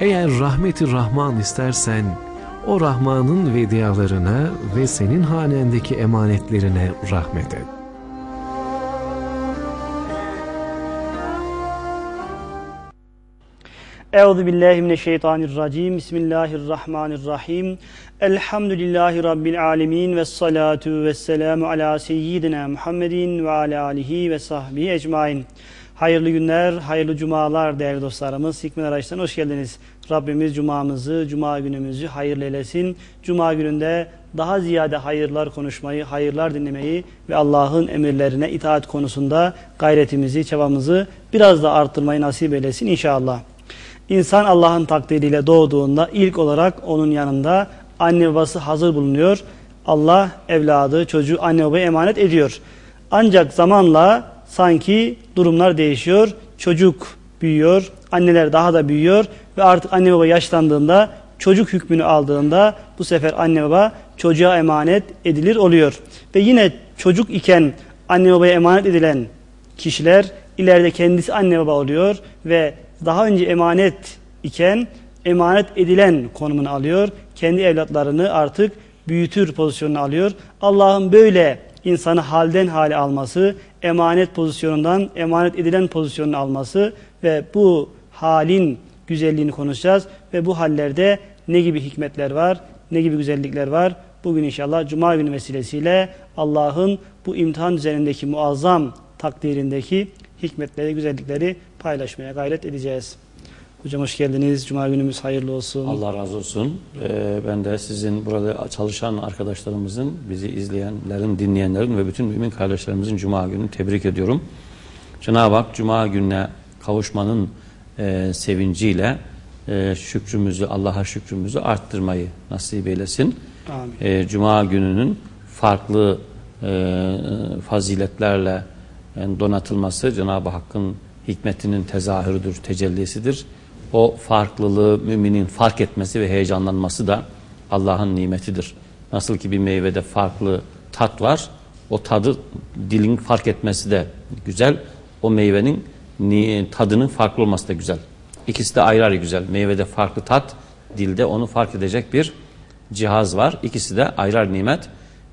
Eğer rahmeti Rahman istersen o Rahman'ın vediyalarına ve senin hanendeki emanetlerine rahmet et. Euzu billahi mineşşeytanirracim. Bismillahirrahmanirrahim. Elhamdülillahi rabbil alamin ve salatu vesselamu ala seyyidina Muhammedin ve ala alihi ve sahbihi ecmaîn. Hayırlı günler, hayırlı cumalar değerli dostlarımız. Hikmet Araç'tan hoş geldiniz. Rabbimiz cumamızı, cuma günümüzü hayırlı eylesin. Cuma gününde daha ziyade hayırlar konuşmayı, hayırlar dinlemeyi ve Allah'ın emirlerine itaat konusunda gayretimizi, çabamızı biraz da arttırmayı nasip eylesin inşallah. İnsan Allah'ın takdiriyle doğduğunda ilk olarak onun yanında anne babası hazır bulunuyor. Allah evladı, çocuğu anne babaya emanet ediyor. Ancak zamanla sanki durumlar değişiyor. Çocuk büyüyor, anneler daha da büyüyor ve artık anne baba yaşlandığında çocuk hükmünü aldığında bu sefer anne baba çocuğa emanet edilir oluyor. Ve yine çocuk iken anne babaya emanet edilen kişiler ileride kendisi anne baba oluyor ve daha önce emanet iken emanet edilen konumunu alıyor. Kendi evlatlarını artık büyütür pozisyonunu alıyor. Allah'ın böyle insanı halden hale alması, emanet pozisyonundan emanet edilen pozisyonunu alması ve bu halin güzelliğini konuşacağız. Ve bu hallerde ne gibi hikmetler var, ne gibi güzellikler var. Bugün inşallah Cuma günü vesilesiyle Allah'ın bu imtihan üzerindeki muazzam takdirindeki hikmetleri, güzellikleri paylaşmaya gayret edeceğiz. Hocam hoş geldiniz. Cuma günümüz hayırlı olsun. Allah razı olsun. Ee, ben de sizin burada çalışan arkadaşlarımızın, bizi izleyenlerin, dinleyenlerin ve bütün mümin kardeşlerimizin Cuma gününü tebrik ediyorum. Cenab-ı Hak Cuma gününe kavuşmanın e, sevinciyle e, şükrümüzü, Allah'a şükrümüzü arttırmayı nasip eylesin. Amin. E, Cuma gününün farklı e, faziletlerle yani donatılması Cenab-ı Hakk'ın hikmetinin tezahürüdür, tecellisidir. O farklılığı müminin fark etmesi ve heyecanlanması da Allah'ın nimetidir. Nasıl ki bir meyvede farklı tat var, o tadı dilin fark etmesi de güzel. O meyvenin tadının farklı olması da güzel. İkisi de ayrı ayrı güzel. Meyvede farklı tat, dilde onu fark edecek bir cihaz var. İkisi de ayrı ayrı nimet.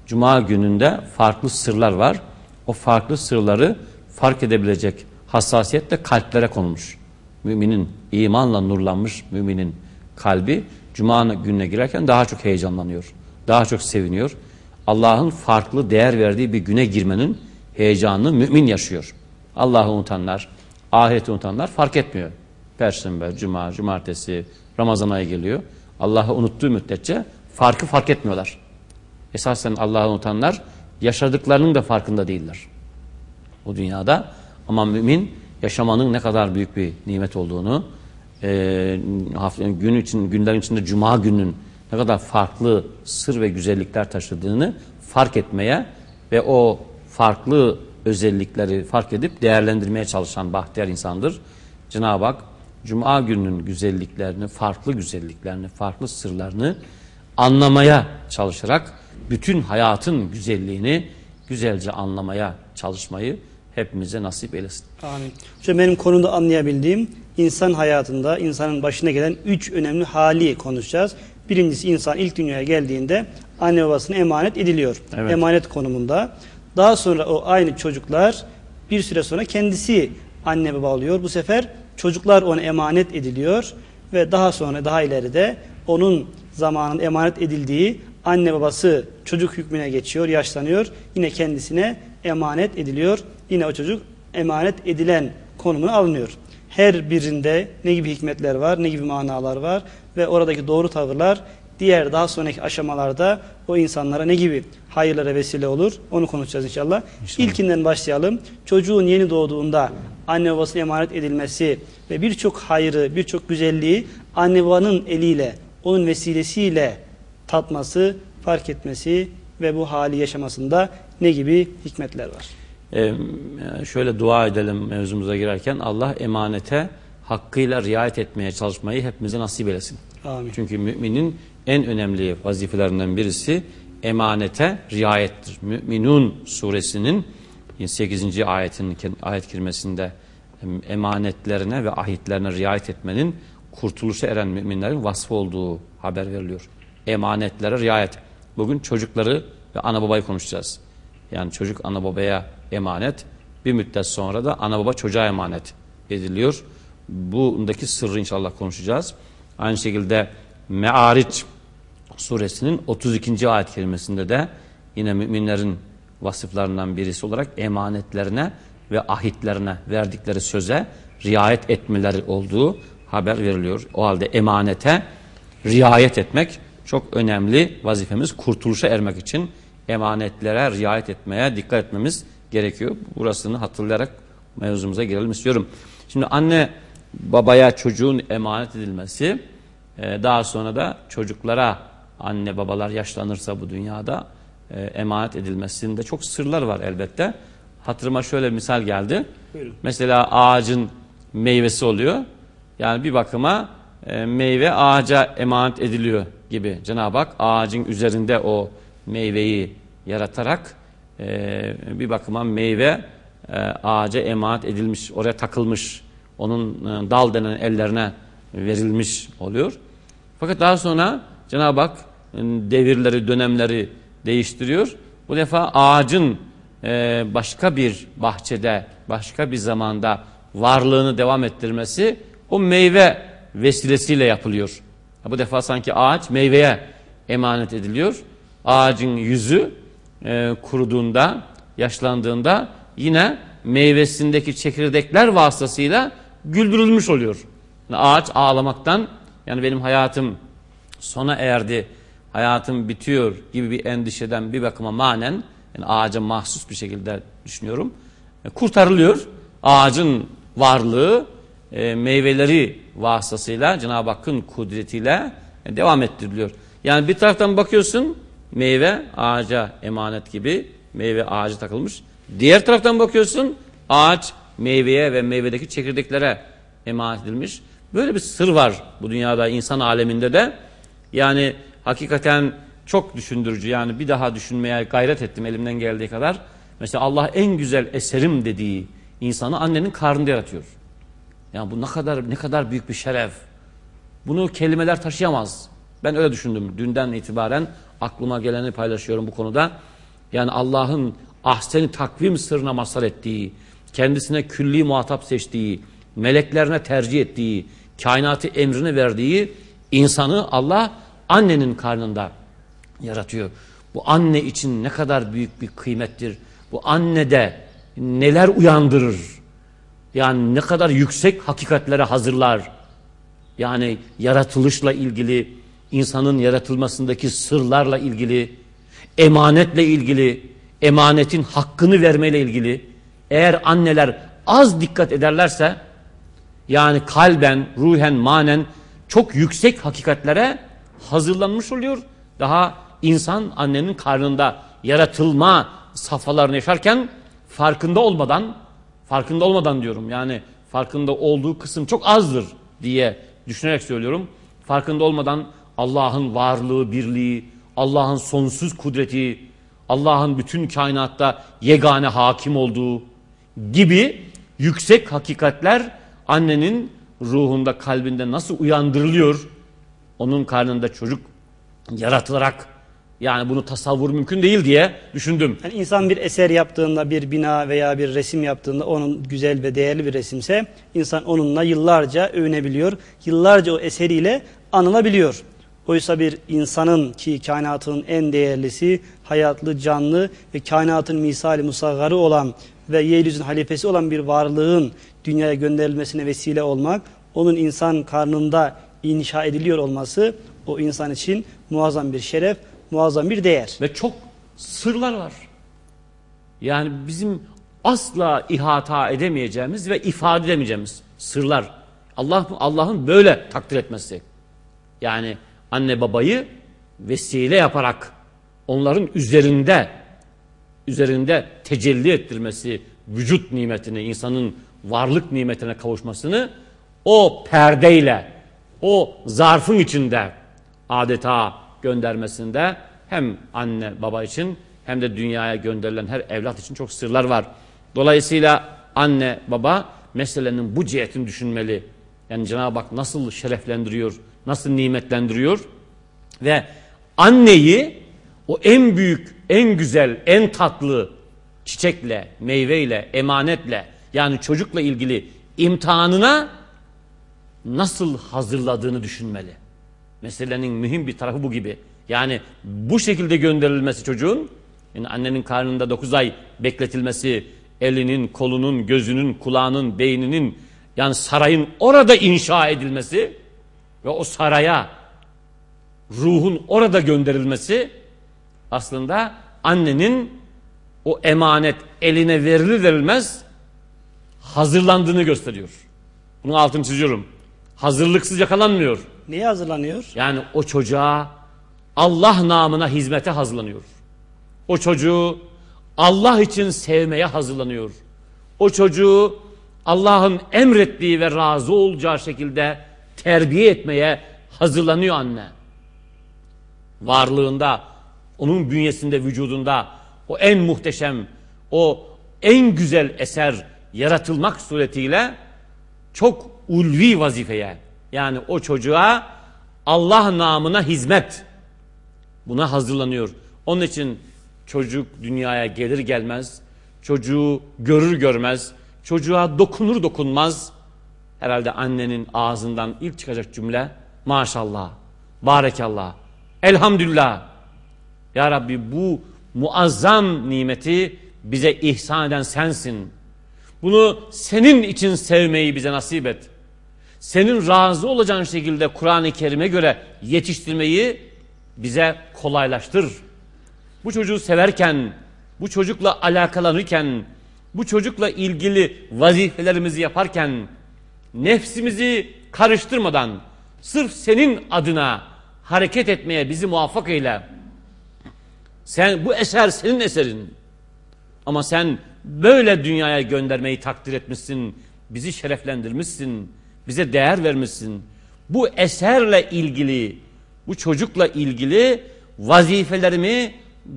Cuma gününde farklı sırlar var. O farklı sırları fark edebilecek hassasiyet de kalplere konulmuş. Müminin imanla nurlanmış müminin kalbi Cuma gününe girerken daha çok heyecanlanıyor. Daha çok seviniyor. Allah'ın farklı değer verdiği bir güne girmenin heyecanını mümin yaşıyor. Allah'ı unutanlar, ahireti unutanlar fark etmiyor. Perşembe, Cuma, Cumartesi, Ramazan ayı geliyor. Allah'ı unuttuğu müddetçe farkı fark etmiyorlar. Esasen Allah'ı unutanlar yaşadıklarının da farkında değiller. Bu dünyada ama mümin yaşamanın ne kadar büyük bir nimet olduğunu, e, gün için günlerin içinde Cuma gününün ne kadar farklı sır ve güzellikler taşıdığını fark etmeye ve o farklı özellikleri fark edip değerlendirmeye çalışan bahtiyar insandır. Cenab-ı Hak Cuma gününün güzelliklerini, farklı güzelliklerini, farklı sırlarını anlamaya çalışarak bütün hayatın güzelliğini güzelce anlamaya çalışmayı hepimize nasip eylesin. Amin. Hocam benim konuda anlayabildiğim insan hayatında insanın başına gelen üç önemli hali konuşacağız. Birincisi insan ilk dünyaya geldiğinde anne babasına emanet ediliyor. Evet. Emanet konumunda. Daha sonra o aynı çocuklar bir süre sonra kendisi anne baba oluyor. Bu sefer çocuklar ona emanet ediliyor ve daha sonra daha ileride onun zamanın emanet edildiği anne babası çocuk hükmüne geçiyor, yaşlanıyor. Yine kendisine emanet ediliyor. Yine o çocuk emanet edilen konumuna alınıyor. Her birinde ne gibi hikmetler var, ne gibi manalar var ve oradaki doğru tavırlar diğer daha sonraki aşamalarda o insanlara ne gibi hayırlara vesile olur onu konuşacağız inşallah. inşallah. İlkinden başlayalım. Çocuğun yeni doğduğunda anne babasına emanet edilmesi ve birçok hayrı, birçok güzelliği anne babanın eliyle, onun vesilesiyle tatması, fark etmesi ve bu hali yaşamasında ne gibi hikmetler var? Şöyle dua edelim mevzumuza girerken Allah emanete hakkıyla riayet etmeye çalışmayı hepimize nasip eylesin. Amin. Çünkü müminin en önemli vazifelerinden birisi emanete riayettir. Müminun suresinin 8. ayetin ayet kerimesinde emanetlerine ve ahitlerine riayet etmenin kurtuluşa eren müminlerin vasfı olduğu haber veriliyor. Emanetlere riayet. Bugün çocukları ve ana babayı konuşacağız. Yani çocuk ana babaya emanet. Bir müddet sonra da ana baba çocuğa emanet ediliyor. Bundaki sırrı inşallah konuşacağız. Aynı şekilde Me'ariç suresinin 32. ayet kelimesinde de yine müminlerin vasıflarından birisi olarak emanetlerine ve ahitlerine verdikleri söze riayet etmeleri olduğu haber veriliyor. O halde emanete riayet etmek çok önemli vazifemiz. Kurtuluşa ermek için emanetlere riayet etmeye dikkat etmemiz gerekiyor. Burasını hatırlayarak mevzumuza girelim istiyorum. Şimdi anne babaya çocuğun emanet edilmesi e, daha sonra da çocuklara anne babalar yaşlanırsa bu dünyada e, emanet edilmesinde çok sırlar var elbette. Hatırıma şöyle bir misal geldi. Buyurun. Mesela ağacın meyvesi oluyor. Yani bir bakıma e, meyve ağaca emanet ediliyor gibi. Cenab-ı Hak ağacın üzerinde o meyveyi yaratarak e, bir bakıma meyve e, ağaca emanet edilmiş, oraya takılmış, onun e, dal denen ellerine verilmiş oluyor. Fakat daha sonra Cenab-ı Hak e, devirleri, dönemleri değiştiriyor. Bu defa ağacın e, başka bir bahçede, başka bir zamanda varlığını devam ettirmesi o meyve vesilesiyle yapılıyor. Bu defa sanki ağaç meyveye emanet ediliyor. Ağacın yüzü e, kuruduğunda, yaşlandığında yine meyvesindeki çekirdekler vasıtasıyla güldürülmüş oluyor. Yani ağaç ağlamaktan yani benim hayatım sona erdi, hayatım bitiyor gibi bir endişeden bir bakıma manen yani ağaca mahsus bir şekilde düşünüyorum. E, kurtarılıyor. Ağacın varlığı e, meyveleri vasıtasıyla Cenab-ı Hakk'ın kudretiyle devam ettiriliyor. Yani bir taraftan bakıyorsun meyve ağaca emanet gibi meyve ağacı takılmış. Diğer taraftan bakıyorsun ağaç meyveye ve meyvedeki çekirdeklere emanet edilmiş. Böyle bir sır var bu dünyada insan aleminde de. Yani hakikaten çok düşündürücü. Yani bir daha düşünmeye gayret ettim elimden geldiği kadar. Mesela Allah en güzel eserim dediği insanı annenin karnında yaratıyor. Yani bu ne kadar ne kadar büyük bir şeref. Bunu kelimeler taşıyamaz. Ben öyle düşündüm. Dünden itibaren aklıma geleni paylaşıyorum bu konuda. Yani Allah'ın ahseni takvim sırrına mazhar ettiği, kendisine külli muhatap seçtiği, meleklerine tercih ettiği, kainatı emrini verdiği insanı Allah annenin karnında yaratıyor. Bu anne için ne kadar büyük bir kıymettir. Bu anne de neler uyandırır. Yani ne kadar yüksek hakikatlere hazırlar. Yani yaratılışla ilgili, insanın yaratılmasındaki sırlarla ilgili, emanetle ilgili, emanetin hakkını vermeyle ilgili. Eğer anneler az dikkat ederlerse, yani kalben, ruhen, manen çok yüksek hakikatlere hazırlanmış oluyor. Daha insan annenin karnında yaratılma safhalarını yaşarken farkında olmadan, farkında olmadan diyorum yani farkında olduğu kısım çok azdır diye düşünerek söylüyorum. Farkında olmadan Allah'ın varlığı, birliği, Allah'ın sonsuz kudreti, Allah'ın bütün kainatta yegane hakim olduğu gibi yüksek hakikatler annenin ruhunda, kalbinde nasıl uyandırılıyor? Onun karnında çocuk yaratılarak yani bunu tasavvur mümkün değil diye düşündüm. Yani insan bir eser yaptığında, bir bina veya bir resim yaptığında onun güzel ve değerli bir resimse insan onunla yıllarca övünebiliyor. Yıllarca o eseriyle anılabiliyor. Oysa bir insanın ki kainatın en değerlisi, hayatlı, canlı ve kainatın misali musaggarı olan ve yeryüzünün halifesi olan bir varlığın dünyaya gönderilmesine vesile olmak, onun insan karnında inşa ediliyor olması o insan için muazzam bir şeref, muazzam bir değer. Ve çok sırlar var. Yani bizim asla ihata edemeyeceğimiz ve ifade edemeyeceğimiz sırlar. Allah Allah'ın böyle takdir etmesi. Yani anne babayı vesile yaparak onların üzerinde üzerinde tecelli ettirmesi, vücut nimetini, insanın varlık nimetine kavuşmasını o perdeyle, o zarfın içinde adeta göndermesinde hem anne baba için hem de dünyaya gönderilen her evlat için çok sırlar var. Dolayısıyla anne baba meselenin bu cihetini düşünmeli. Yani Cenab-ı Hak nasıl şereflendiriyor, nasıl nimetlendiriyor ve anneyi o en büyük, en güzel, en tatlı çiçekle, meyveyle, emanetle yani çocukla ilgili imtihanına nasıl hazırladığını düşünmeli. Meselenin mühim bir tarafı bu gibi. Yani bu şekilde gönderilmesi çocuğun, yani annenin karnında 9 ay bekletilmesi, elinin, kolunun, gözünün, kulağının, beyninin, yani sarayın orada inşa edilmesi ve o saraya ruhun orada gönderilmesi aslında annenin o emanet eline verilir verilmez hazırlandığını gösteriyor. Bunun altını çiziyorum. Hazırlıksız yakalanmıyor. Neye hazırlanıyor? Yani o çocuğa Allah namına hizmete hazırlanıyor. O çocuğu Allah için sevmeye hazırlanıyor. O çocuğu Allah'ın emrettiği ve razı olacağı şekilde terbiye etmeye hazırlanıyor anne. Varlığında, onun bünyesinde, vücudunda o en muhteşem, o en güzel eser yaratılmak suretiyle çok ulvi vazifeye yani o çocuğa Allah namına hizmet buna hazırlanıyor. Onun için çocuk dünyaya gelir gelmez, çocuğu görür görmez, çocuğa dokunur dokunmaz herhalde annenin ağzından ilk çıkacak cümle maşallah, barekallah, elhamdülillah. Ya Rabbi bu muazzam nimeti bize ihsan eden sensin. Bunu senin için sevmeyi bize nasip et. Senin razı olacağın şekilde Kur'an-ı Kerim'e göre yetiştirmeyi bize kolaylaştır. Bu çocuğu severken, bu çocukla alakalanırken, bu çocukla ilgili vazifelerimizi yaparken nefsimizi karıştırmadan sırf senin adına hareket etmeye bizi muvaffak eyle. Sen bu eser senin eserin. Ama sen böyle dünyaya göndermeyi takdir etmişsin. Bizi şereflendirmişsin. Bize değer vermişsin. Bu eserle ilgili, bu çocukla ilgili vazifelerimi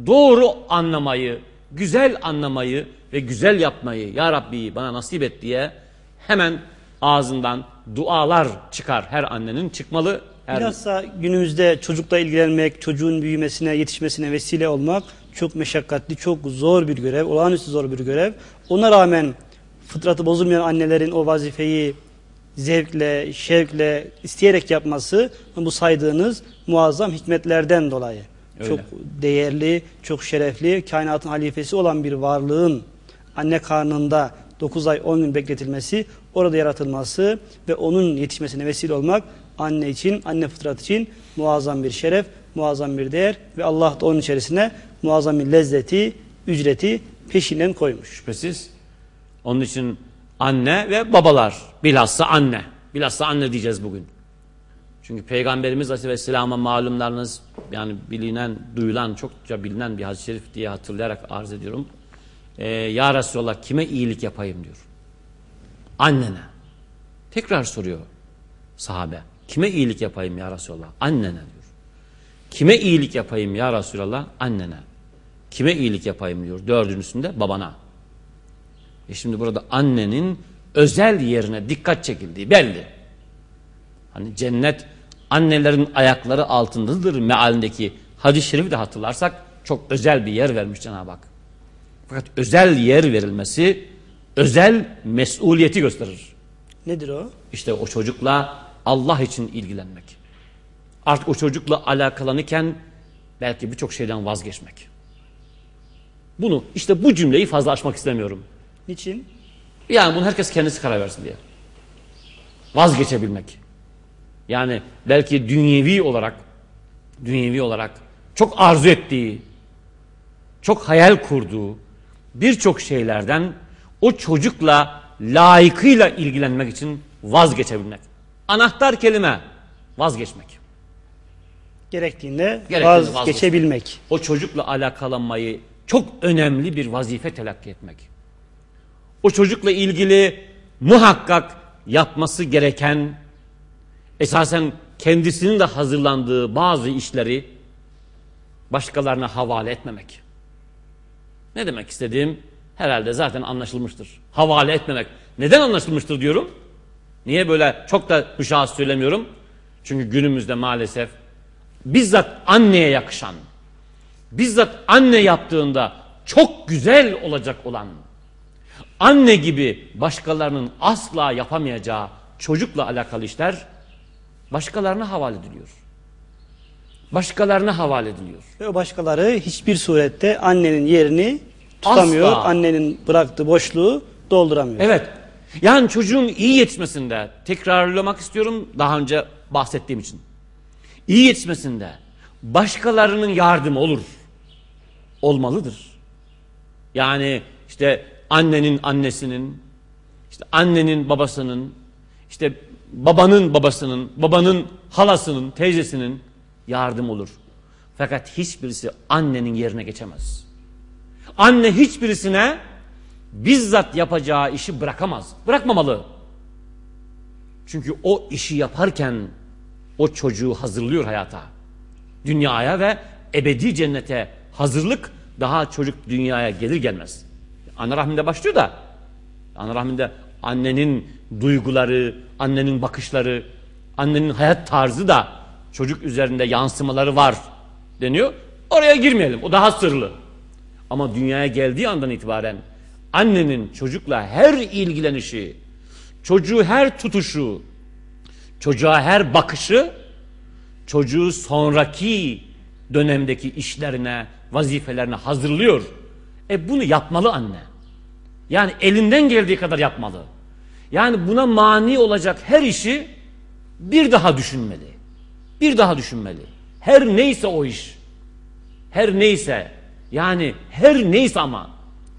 doğru anlamayı, güzel anlamayı ve güzel yapmayı ya Rabbi bana nasip et diye hemen ağzından dualar çıkar. Her annenin çıkmalı. Her... Bilhassa günümüzde çocukla ilgilenmek, çocuğun büyümesine, yetişmesine vesile olmak çok meşakkatli, çok zor bir görev, olağanüstü zor bir görev. Ona rağmen fıtratı bozulmayan annelerin o vazifeyi zevkle, şevkle, isteyerek yapması bu saydığınız muazzam hikmetlerden dolayı. Öyle. Çok değerli, çok şerefli, kainatın halifesi olan bir varlığın anne karnında 9 ay 10 gün bekletilmesi, orada yaratılması ve onun yetişmesine vesile olmak anne için, anne fıtrat için muazzam bir şeref, muazzam bir değer ve Allah da onun içerisine muazzam bir lezzeti, ücreti peşinden koymuş. Şüphesiz. Onun için anne ve babalar, bilhassa anne. Bilhassa anne diyeceğiz bugün. Çünkü Peygamberimiz Aleyhisselam'a malumlarınız yani bilinen, duyulan, çokça bilinen bir hadis-i şerif diye hatırlayarak arz ediyorum. Ee, ya Resulallah kime iyilik yapayım diyor. Annene. Tekrar soruyor sahabe. Kime iyilik yapayım ya Resulallah? Annene diyor. Kime iyilik yapayım ya Resulallah? Annene. Kime iyilik yapayım diyor. Dördüncüsünde babana. E şimdi burada annenin özel yerine dikkat çekildiği belli. Hani cennet annelerin ayakları altındadır mealindeki hadis-i şerifi de hatırlarsak çok özel bir yer vermiş Cenab-ı Hak. Fakat özel yer verilmesi özel mesuliyeti gösterir. Nedir o? İşte o çocukla Allah için ilgilenmek. Artık o çocukla alakalanırken belki birçok şeyden vazgeçmek. Bunu işte bu cümleyi fazla açmak istemiyorum. Niçin? Yani bunu herkes kendisi karar versin diye. Vazgeçebilmek. Yani belki dünyevi olarak dünyevi olarak çok arzu ettiği, çok hayal kurduğu birçok şeylerden o çocukla layıkıyla ilgilenmek için vazgeçebilmek. Anahtar kelime vazgeçmek. Gerektiğinde Gerektiğinde vazgeçebilmek. O çocukla alakalanmayı çok önemli bir vazife telakki etmek. O çocukla ilgili muhakkak yapması gereken esasen kendisinin de hazırlandığı bazı işleri başkalarına havale etmemek. Ne demek istediğim herhalde zaten anlaşılmıştır. Havale etmemek. Neden anlaşılmıştır diyorum? Niye böyle çok da müşahhas söylemiyorum? Çünkü günümüzde maalesef bizzat anneye yakışan, bizzat anne yaptığında çok güzel olacak olan, anne gibi başkalarının asla yapamayacağı çocukla alakalı işler başkalarına havale ediliyor. Başkalarına havale ediliyor. Ve o başkaları hiçbir surette annenin yerini tutamıyor. Asla. Annenin bıraktığı boşluğu dolduramıyor. Evet. Yani çocuğun iyi yetişmesinde tekrarlamak istiyorum daha önce bahsettiğim için. İyi yetişmesinde başkalarının yardımı olur. Olmalıdır. Yani işte annenin annesinin, işte annenin babasının, işte babanın babasının, babanın halasının, teyzesinin yardım olur. Fakat hiçbirisi annenin yerine geçemez. Anne hiçbirisine bizzat yapacağı işi bırakamaz. Bırakmamalı. Çünkü o işi yaparken o çocuğu hazırlıyor hayata. Dünyaya ve ebedi cennete hazırlık daha çocuk dünyaya gelir gelmez. Ana rahminde başlıyor da ana rahminde annenin duyguları, annenin bakışları, annenin hayat tarzı da çocuk üzerinde yansımaları var deniyor. Oraya girmeyelim. O daha sırlı. Ama dünyaya geldiği andan itibaren annenin çocukla her ilgilenişi, çocuğu her tutuşu, çocuğa her bakışı, çocuğu sonraki dönemdeki işlerine, vazifelerine hazırlıyor. E bunu yapmalı anne. Yani elinden geldiği kadar yapmalı. Yani buna mani olacak her işi bir daha düşünmeli. Bir daha düşünmeli. Her neyse o iş. Her neyse yani her neyse ama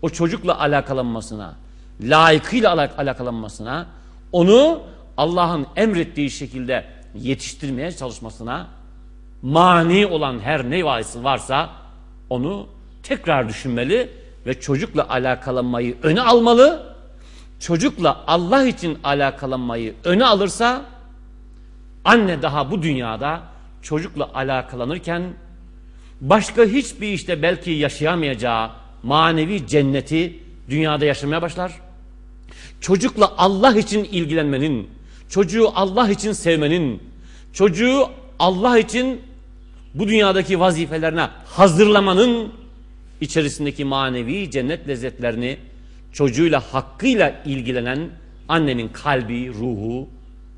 o çocukla alakalanmasına, layıkıyla alak alakalanmasına, onu Allah'ın emrettiği şekilde yetiştirmeye çalışmasına mani olan her ne varsa onu tekrar düşünmeli ve çocukla alakalanmayı öne almalı. Çocukla Allah için alakalanmayı öne alırsa anne daha bu dünyada çocukla alakalanırken başka hiçbir işte belki yaşayamayacağı manevi cenneti dünyada yaşamaya başlar. Çocukla Allah için ilgilenmenin, çocuğu Allah için sevmenin, çocuğu Allah için bu dünyadaki vazifelerine hazırlamanın içerisindeki manevi cennet lezzetlerini çocuğuyla hakkıyla ilgilenen annenin kalbi, ruhu,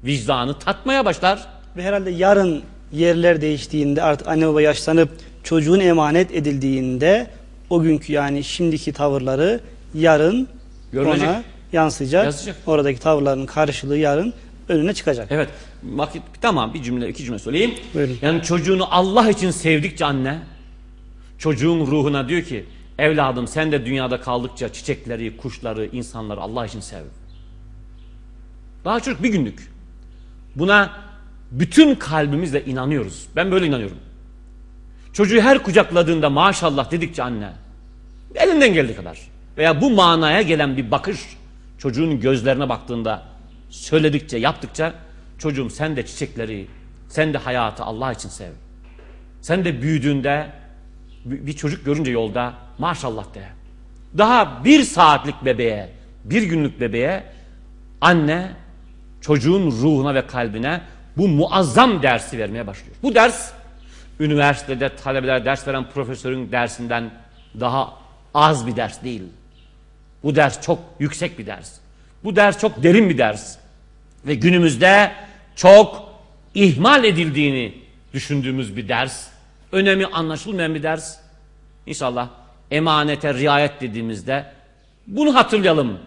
vicdanı tatmaya başlar. Ve herhalde yarın yerler değiştiğinde artık anne baba yaşlanıp çocuğun emanet edildiğinde o günkü yani şimdiki tavırları yarın Görülecek. ona yansıyacak. Yazacak. Oradaki tavırların karşılığı yarın önüne çıkacak. Evet. Vakit tamam bir cümle iki cümle söyleyeyim. Buyurun. Yani çocuğunu Allah için sevdikçe anne çocuğun ruhuna diyor ki evladım sen de dünyada kaldıkça çiçekleri, kuşları, insanları Allah için sev. Daha çocuk bir günlük. Buna bütün kalbimizle inanıyoruz. Ben böyle inanıyorum. Çocuğu her kucakladığında maşallah dedikçe anne elinden geldiği kadar veya bu manaya gelen bir bakış çocuğun gözlerine baktığında söyledikçe yaptıkça çocuğum sen de çiçekleri sen de hayatı Allah için sev. Sen de büyüdüğünde bir çocuk görünce yolda maşallah de. Daha bir saatlik bebeğe bir günlük bebeğe anne çocuğun ruhuna ve kalbine bu muazzam dersi vermeye başlıyor. Bu ders üniversitede talebeler ders veren profesörün dersinden daha az bir ders değil. Bu ders çok yüksek bir ders. Bu ders çok derin bir ders. Ve günümüzde çok ihmal edildiğini düşündüğümüz bir ders. Önemi anlaşılmayan bir ders. İnşallah emanete riayet dediğimizde bunu hatırlayalım.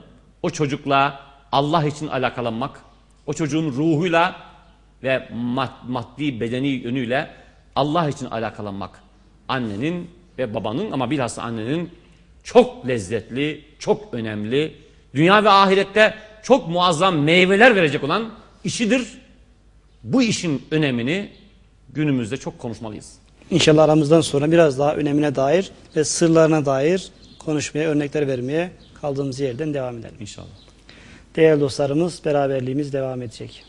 O çocukla Allah için alakalanmak, o çocuğun ruhuyla ve maddi bedeni yönüyle Allah için alakalanmak annenin ve babanın ama bilhassa annenin çok lezzetli, çok önemli, dünya ve ahirette çok muazzam meyveler verecek olan işidir. Bu işin önemini günümüzde çok konuşmalıyız. İnşallah aramızdan sonra biraz daha önemine dair ve sırlarına dair konuşmaya, örnekler vermeye kaldığımız yerden devam edelim. İnşallah. Değerli dostlarımız, beraberliğimiz devam edecek.